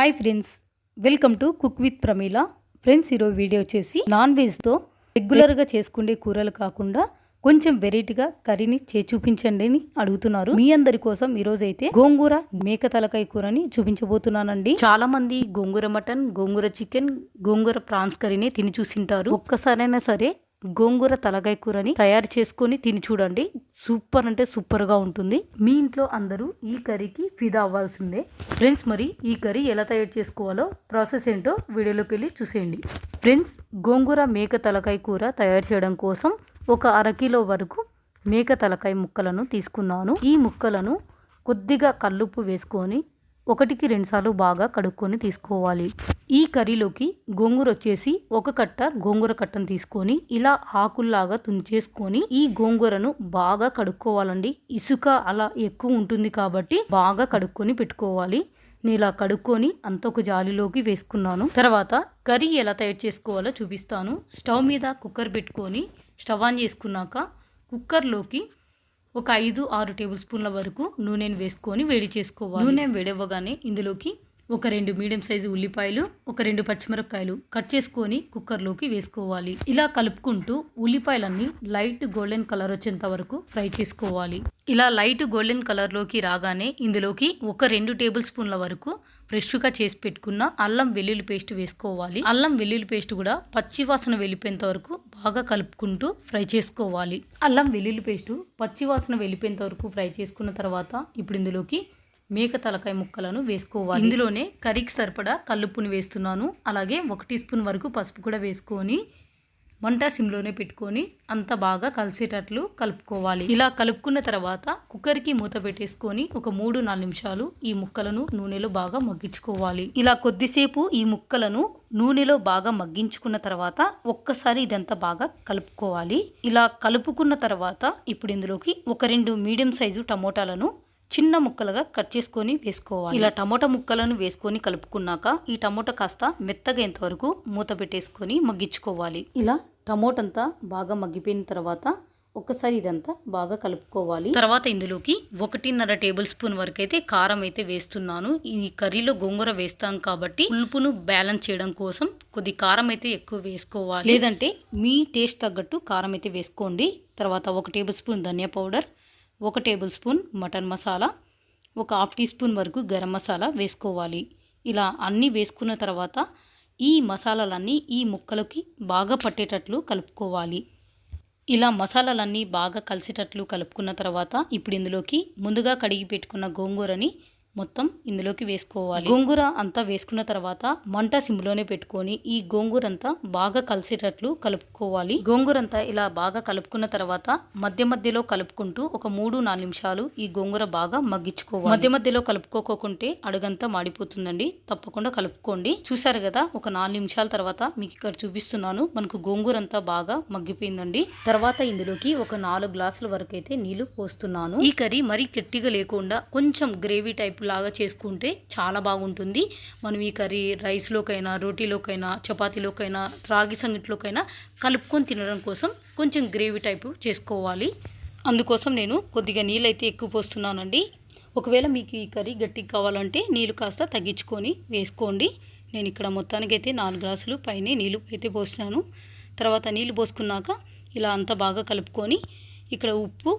Hi friends welcome to cook with Pramila. Friends ఈరోజు video వచ్చేసి non వెజ్తో రెగ్యులర్గా చేసుకునే కూరలు కాకుండా కొంచెం వెరైటీగా కర్రీని చే చూపించండి అని అడుగుతున్నారు. మీ అందరి కోసం ఈరోజు అయితే గోంగూర మేక తలకాయ కూరని చూపించబోతున్నానండి. చాలా మంది gongura mutton gongura chicken gongura prawns కర్రీని తిని చూసింటారు. ఒక్కసారైనా సరే గోంగూర తలకాయ కూరని తయారు చేసుకొని తిని చూడండి. సూపర్ అంటే సూపర్గా ఉంటుంది. మీ ఇంట్లో అందరూ ఈ కర్రీకి ఫిదా అవ్వాల్సిందే. ఫ్రెండ్స్ మరి ఈ కర్రీ ఎలా తయారు చేసుకోవాలో ప్రాసెస్ ఏంటో వీడియోలోకి వెళ్ళి చూసేయండి. ఫ్రెండ్స్ గోంగూర మేక తలకాయ కూర తయారు చేయడం కోసం ఒక అరకిలో వరకు మేక తలకాయ ముక్కలను తీసుకున్నాను. ఈ ముక్కలను కొద్దిగా కల్లుప్పు వేసుకొని ఒకటికి రెండుసార్లు బాగా కడుక్కొని తీసుకోవాలి. ఈ కర్రీలోకి గోంగూర వచ్చేసి ఒక కట్ట గోంగూర కట్టను తీసుకొని ఇలా ఆకుల్లాగా తుంచేసుకొని ఈ గోంగూరను బాగా కడుక్కోవాలండి. ఇసుక అలా ఎక్కువ ఉంటుంది కాబట్టి బాగా కడుక్కొని పెట్టుకోవాలి. నేను ఇలా కడుక్కొని అంత ఒక జాలిలోకి వేసుకున్నాను. తర్వాత కర్రీ ఎలా తయారు చేసుకోవాలో చూపిస్తాను. స్టవ్ మీద కుక్కర్ పెట్టుకొని స్టవ్ ఆన్ చేసుకున్నాక కుక్కర్లోకి ఒక ఐదు ఆరు టేబుల్ స్పూన్ల వరకు నూనెను వేసుకొని వేడి చేసుకోవాలి. నూనె వేడవ్వగానే ఇందులోకి ఒక రెండు మీడియం సైజు ఉల్లిపాయలు ఒక రెండు పచ్చిమిరపకాయలు కట్ చేసుకొని కుక్కర్లోకి వేసుకోవాలి. ఇలా కలుపుకుంటూ ఉల్లిపాయలన్నీ లైట్ గోల్డెన్ కలర్ వచ్చేంత వరకు ఫ్రై చేసుకోవాలి. ఇలా లైట్ గోల్డెన్ కలర్లోకి రాగానే ఇందులోకి ఒక రెండు టేబుల్ స్పూన్ల వరకు ఫ్రెష్గా చేసి పెట్టుకున్న అల్లం వెల్లుల్లి పేస్ట్ వేసుకోవాలి. అల్లం వెల్లుల్లి పేస్ట్ కూడా పచ్చి వాసన వెళ్ళిపోయేంత వరకు బాగా కలుపుకుంటూ ఫ్రై చేసుకోవాలి. అల్లం వెల్లుల్లి పేస్టు పచ్చివాసన వెళ్ళిపోయేంత వరకు ఫ్రై చేసుకున్న తర్వాత ఇప్పుడు ఇందులోకి మేక తలకాయ ముక్కలను వేసుకోవాలి. ఇందులోనే కర్రీకి సరిపడా కల్లుప్పుని వేస్తున్నాను. అలాగే ఒక టీ స్పూన్ వరకు పసుపు కూడా వేసుకొని మంట సిమ్లోనే పెట్టుకొని అంత బాగా కలిసేటట్లు కలుపుకోవాలి. ఇలా కలుపుకున్న తర్వాత కుక్కర్కి మూత పెట్టేసుకొని ఒక మూడు నాలుగు నిమిషాలు ఈ ముక్కలను నూనెలో బాగా మగ్గించుకోవాలి. ఇలా కొద్దిసేపు ఈ ముక్కలను నూనెలో బాగా మగ్గించుకున్న తర్వాత ఒక్కసారి ఇదంతా బాగా కలుపుకోవాలి. ఇలా కలుపుకున్న తర్వాత ఇప్పుడు ఇందులోకి ఒక రెండు మీడియం సైజు టమోటాలను చిన్న ముక్కలుగా కట్ చేసుకొని వేసుకోవాలి. ఇలా టమోటా ముక్కలను వేసుకొని కలుపుకున్నాక ఈ టమోటా కాస్త మెత్తగా ఎంతవరకు మూత పెట్టేసుకొని మగ్గించుకోవాలి. ఇలా టమోటంతా బాగా మగ్గిపోయిన తర్వాత ఒక్కసారి ఇదంతా బాగా కలుపుకోవాలి. తర్వాత ఇందులోకి ఒకటిన్నర టేబుల్ స్పూన్ వరకు అయితే కారం అయితే వేస్తున్నాను. ఈ కర్రీలో గోంగూర వేస్తాం కాబట్టి పులుపును బ్యాలెన్స్ చేయడం కోసం కొద్ది కారం అయితే ఎక్కువ వేసుకోవాలి. లేదంటే మీ టేస్ట్ తగ్గట్టు కారం అయితే వేసుకోండి. తర్వాత ఒక టేబుల్ స్పూన్ ధనియా పౌడర్ ఒక టేబుల్ స్పూన్ మటన్ మసాలా ఒక హాఫ్ టీ స్పూన్ వరకు గరం మసాలా వేసుకోవాలి. ఇలా అన్నీ వేసుకున్న తర్వాత ఈ మసాలాలన్నీ ఈ ముక్కలకి బాగా పట్టేటట్లు కలుపుకోవాలి. ఇలా మసాలాలన్నీ బాగా కలిసేటట్లు కలుపుకున్న తర్వాత ఇప్పుడు ఇందులోకి ముందుగా కడిగి పెట్టుకున్న గోంగూరని మొత్తం ఇందులోకి వేసుకోవాలి. గోంగూర అంతా వేసుకున్న తర్వాత మంట సిమ్లోనే పెట్టుకొని ఈ గోంగూర అంతా బాగా కలిసేటట్లు కలుపుకోవాలి. గోంగూర అంతా ఇలా బాగా కలుపుకున్న తర్వాత మధ్య మధ్యలో కలుపుకుంటూ ఒక మూడు నాలుగు నిమిషాలు ఈ గోంగూర బాగా మగ్గించుకోవాలి. మధ్య మధ్యలో కలుపుకోకుంటే అడుగంతా మాడిపోతుందండి. తప్పకుండా కలుపుకోండి. చూసారు కదా ఒక నాలుగు నిమిషాల తర్వాత మీకు ఇక్కడ చూపిస్తున్నాను. మనకు గోంగూర అంతా బాగా మగ్గిపోయిందండి. తర్వాత ఇందులోకి ఒక నాలుగు గ్లాసుల వరకు అయితే నీళ్ళు పోస్తున్నాను. ఈ కర్రీ మరీ గట్టిగా లేకుండా కొంచెం గ్రేవీ టైప్ లాగా చేసుకుంటే చాలా బాగుంటుంది. మనం ఈ కర్రీ రైస్లోకైనా రోటీలోకైనా చపాతీలోకైనా రాగి సంగటిలోకైనా కలుపుకొని తినడం కోసం కొంచెం గ్రేవీ టైపు చేసుకోవాలి. అందుకోసం నేను కొద్దిగా నీళ్ళైతే ఎక్కువ పోస్తున్నానండి. ఒకవేళ మీకు ఈ కర్రీ గట్టిగా కావాలంటే నీళ్ళు కాస్త తగ్గించుకొని వేసుకోండి. నేను ఇక్కడ మొత్తానికి అయితే నాలుగు గ్లాసులు పైన నీళ్ళు అయితే పోసినాను తర్వాత నీళ్ళు పోసుకున్నాక ఇలా అంతా బాగా కలుపుకొని ఇక్కడ ఉప్పు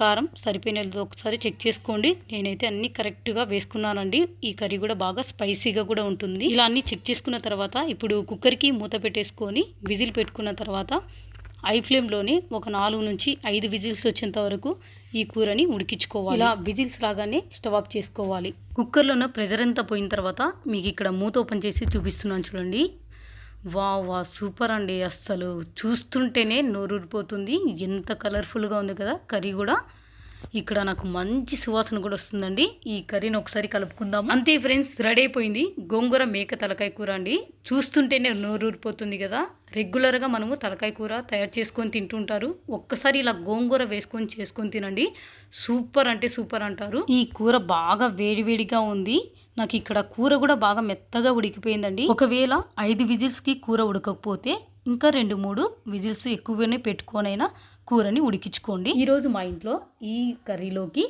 కారం సరిపోయినది ఒకసారి చెక్ చేసుకోండి. నేనైతే అన్ని కరెక్ట్గా వేసుకున్నానండి. ఈ కర్రీ కూడా బాగా స్పైసీగా కూడా ఉంటుంది. ఇలా అన్ని చెక్ చేసుకున్న తర్వాత ఇప్పుడు కుక్కర్కి మూత పెట్టేసుకొని విజిల్ పెట్టుకున్న తర్వాత ఐ ఫ్లేమ్లోనే ఒక నాలుగు నుంచి ఐదు విజిల్స్ వచ్చేంత వరకు ఈ కూరని ఉడికించుకోవాలి. ఇలా విజిల్స్ రాగానే స్టవ్ ఆఫ్ చేసుకోవాలి. కుక్కర్లో ఉన్న ప్రెజర్ అంతా పోయిన తర్వాత మీకు ఇక్కడ మూత ఓపెన్ చేసి చూపిస్తున్నాను చూడండి. వా వా సూపర్ అండి. అస్సలు చూస్తుంటేనే నోరూరిపోతుంది. ఎంత కలర్ఫుల్గా ఉంది కదా కర్రీ కూడా. ఇక్కడ నాకు మంచి సువాసన కూడా వస్తుందండి. ఈ కర్రీని ఒకసారి కలుపుకుందాం అంతే ఫ్రెండ్స్ రెడీ అయిపోయింది. గోంగూర మేక తలకాయ కూర అండి. చూస్తుంటేనే నోరూరిపోతుంది కదా. రెగ్యులర్గా మనము తలకాయ కూర తయారు చేసుకొని తింటుంటారు. ఒక్కసారి ఇలా గోంగూర వేసుకొని చేసుకొని తినండి. సూపర్ అంటే సూపర్ అంటారు. ఈ కూర బాగా వేడివేడిగా ఉంది. నాకు ఇక్కడ కూర కూడా బాగా మెత్తగా ఉడికిపోయిందండి. ఒకవేళ ఐదు విజిల్స్కి కూర ఉడకకపోతే ఇంకా రెండు మూడు విజిల్స్ ఎక్కువనే పెట్టుకొనైనా కూరని ఉడికించుకోండి. ఈరోజు మా ఇంట్లో ఈ కర్రీలోకి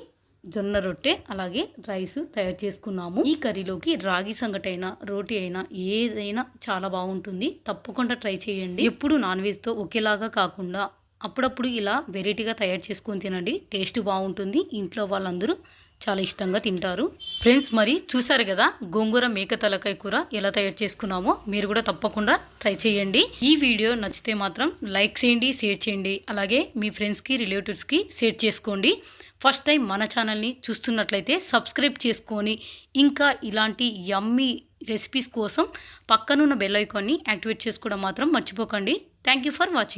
జొన్న రొట్టె అలాగే రైస్ తయారు చేసుకున్నాము. ఈ కర్రీలోకి రాగి సంగటైనా రోటి రోటీ అయినా ఏదైనా చాలా బాగుంటుంది. తప్పకుండా ట్రై చేయండి. ఎప్పుడు నాన్ వెజ్తో ఒకేలాగా కాకుండా అప్పుడప్పుడు ఇలా వెరైటీగా తయారు చేసుకొని తినండి. టేస్ట్ బాగుంటుంది. ఇంట్లో వాళ్ళందరూ చాలా ఇష్టంగా తింటారు. ఫ్రెండ్స్ మరి చూసారు కదా గోంగూర మేక తలకాయ కూర ఎలా తయారు చేసుకున్నామో? మీరు కూడా తప్పకుండా ట్రై చేయండి. ఈ వీడియో నచ్చితే మాత్రం లైక్ చేయండి షేర్ చేయండి. అలాగే మీ ఫ్రెండ్స్కి రిలేటివ్స్కి షేర్ చేసుకోండి. ఫస్ట్ టైం మన ఛానల్ని చూస్తున్నట్లయితే సబ్స్క్రైబ్ చేసుకొని ఇంకా ఇలాంటి యమ్మీ రెసిపీస్ కోసం పక్కనున్న బెల్ ఐకాన్ని యాక్టివేట్ చేసుకోవడం మాత్రం మర్చిపోకండి. Thank you for watching.